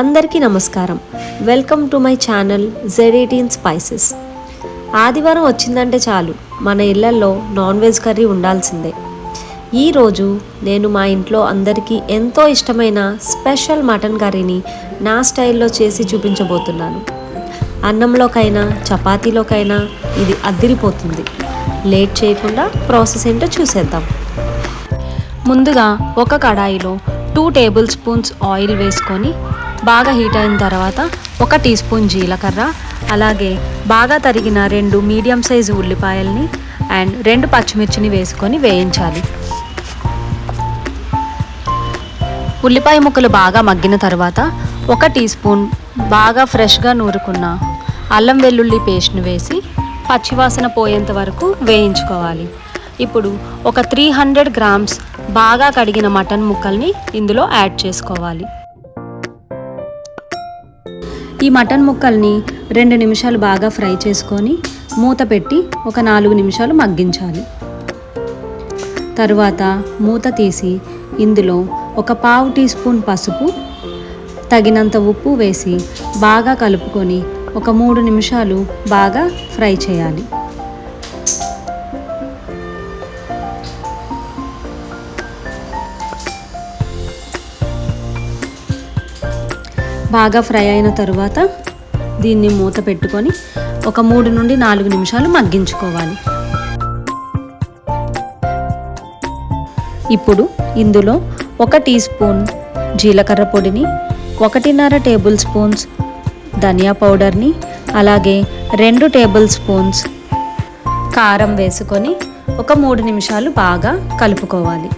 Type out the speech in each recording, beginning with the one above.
అందరికీ నమస్కారం. Welcome to my channel Z eighteen spices. ఆదివారం వచ్చిందంటే చాలు మన ఇళ్ళలో నాన్ వెజ్ కర్రీ ఉండాల్సిందే. ఈరోజు నేను మా ఇంట్లో అందరికీ ఎంతో ఇష్టమైన స్పెషల్ మటన్ కర్రీని నా స్టైల్లో చేసి చూపించబోతున్నాను. అన్నంలోకైనా చపాతీలోకైనా ఇది అద్దిరిపోతుంది లేట్ చేయకుండా ప్రాసెస్ ఏంటో చూసేద్దాం. ముందుగా ఒక కడాయిలో టూ టేబుల్ స్పూన్స్ ఆయిల్ వేసుకొని బాగా హీట్ అయిన తర్వాత ఒక టీ స్పూన్ జీలకర్ర అలాగే బాగా తరిగిన రెండు మీడియం సైజు ఉల్లిపాయల్ని అండ్ రెండు పచ్చిమిర్చిని వేసుకొని వేయించాలి. ఉల్లిపాయ ముక్కలు బాగా మగ్గిన తర్వాత ఒక టీ స్పూన్ బాగా ఫ్రెష్గా నూరుకున్న అల్లం వెల్లుల్లి పేస్ట్ను వేసి పచ్చివాసన పోయేంత వరకు వేయించుకోవాలి. ఇప్పుడు ఒక త్రీ హండ్రెడ్ గ్రామ్స్ బాగా కడిగిన మటన్ ముక్కల్ని ఇందులో యాడ్ చేసుకోవాలి. ఈ మటన్ ముక్కల్ని రెండు నిమిషాలు బాగా ఫ్రై చేసుకొని మూత పెట్టి ఒక నాలుగు నిమిషాలు మగ్గించాలి. తరువాత మూత తీసి ఇందులో ఒక పావు టీ స్పూన్ పసుపు తగినంత ఉప్పు వేసి బాగా కలుపుకొని ఒక మూడు నిమిషాలు బాగా ఫ్రై చేయాలి. బాగా ఫ్రై అయిన తర్వాత దీన్ని మూత పెట్టుకొని ఒక మూడు నుండి నాలుగు నిమిషాలు మగ్గించుకోవాలి. ఇప్పుడు ఇందులో ఒక టీ స్పూన్ జీలకర్ర పొడిని ఒకటిన్నర టేబుల్ స్పూన్స్ ధనియా పౌడర్ని అలాగే రెండు టేబుల్ స్పూన్స్ కారం వేసుకొని ఒక మూడు నిమిషాలు బాగా కలుపుకోవాలి.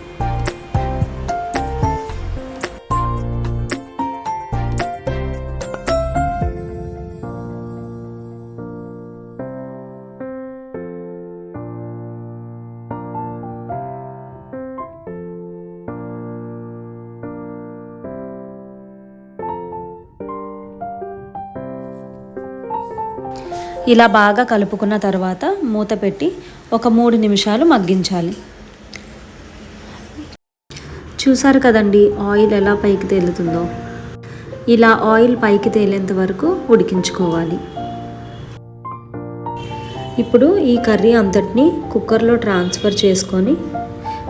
ఇలా బాగా కలుపుకున్న తర్వాత మూత పెట్టి ఒక మూడు నిమిషాలు మగ్గించాలి. చూసారు కదండి ఆయిల్ ఎలా పైకి తేలుతుందో? ఇలా ఆయిల్ పైకి తేలేంత వరకు ఉడికించుకోవాలి. ఇప్పుడు ఈ కర్రీ అంతటిని కుక్కర్లో ట్రాన్స్ఫర్ చేసుకొని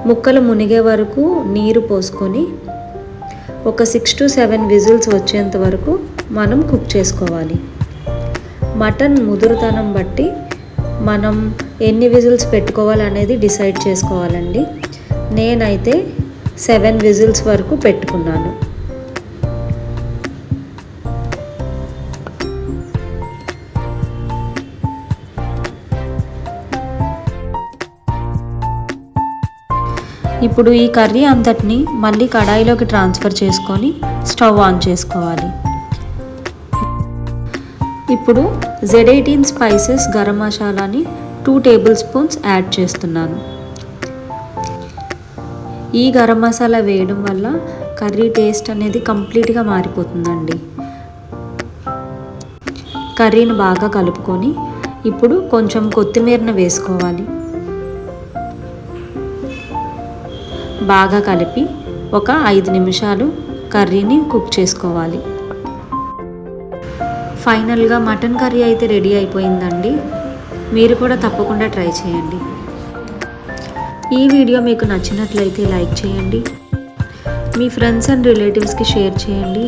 ముక్కలు మునిగే వరకు నీరు పోసుకొని ఒక సిక్స్ టు సెవెన్ విజిల్స్ వచ్చేంత వరకు మనం కుక్ చేసుకోవాలి. మటన్ ముదురుతనం బట్టి మనం ఎన్ని విజిల్స్ పెట్టుకోవాలనేది డిసైడ్ చేసుకోవాలండి. నేనైతే సెవెన్ విజిల్స్ వరకు పెట్టుకున్నాను. ఇప్పుడు ఈ కర్రీ అంతటిని మళ్ళీ కడాయిలోకి ట్రాన్స్ఫర్ చేసుకొని స్టవ్ ఆన్ చేసుకోవాలి. ఇప్పుడు జెడ్ ఎయిటీన్ స్పైసెస్ గరం మసాలాని టూ టేబుల్ స్పూన్స్ యాడ్ చేస్తున్నాను. ఈ గరం మసాలా వేయడం వల్ల కర్రీ టేస్ట్ అనేది కంప్లీట్గా మారిపోతుందండి. కర్రీని బాగా కలుపుకొని ఇప్పుడు కొంచెం కొత్తిమీరను వేసుకోవాలి. బాగా కలిపి ఒక ఐదు నిమిషాలు కర్రీని కుక్ చేసుకోవాలి. ఫైనల్గా మటన్ కర్రీ అయితే రెడీ అయిపోయిందండి. మీరు కూడా తప్పకుండా ట్రై చేయండి. ఈ వీడియో మీకు నచ్చినట్లయితే లైక్ చేయండి. మీ ఫ్రెండ్స్ అండ్ రిలేటివ్స్కి షేర్ చేయండి.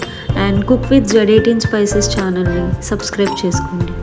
And cook with Z eighteen spices ఛానల్ని సబ్స్క్రైబ్ చేసుకోండి.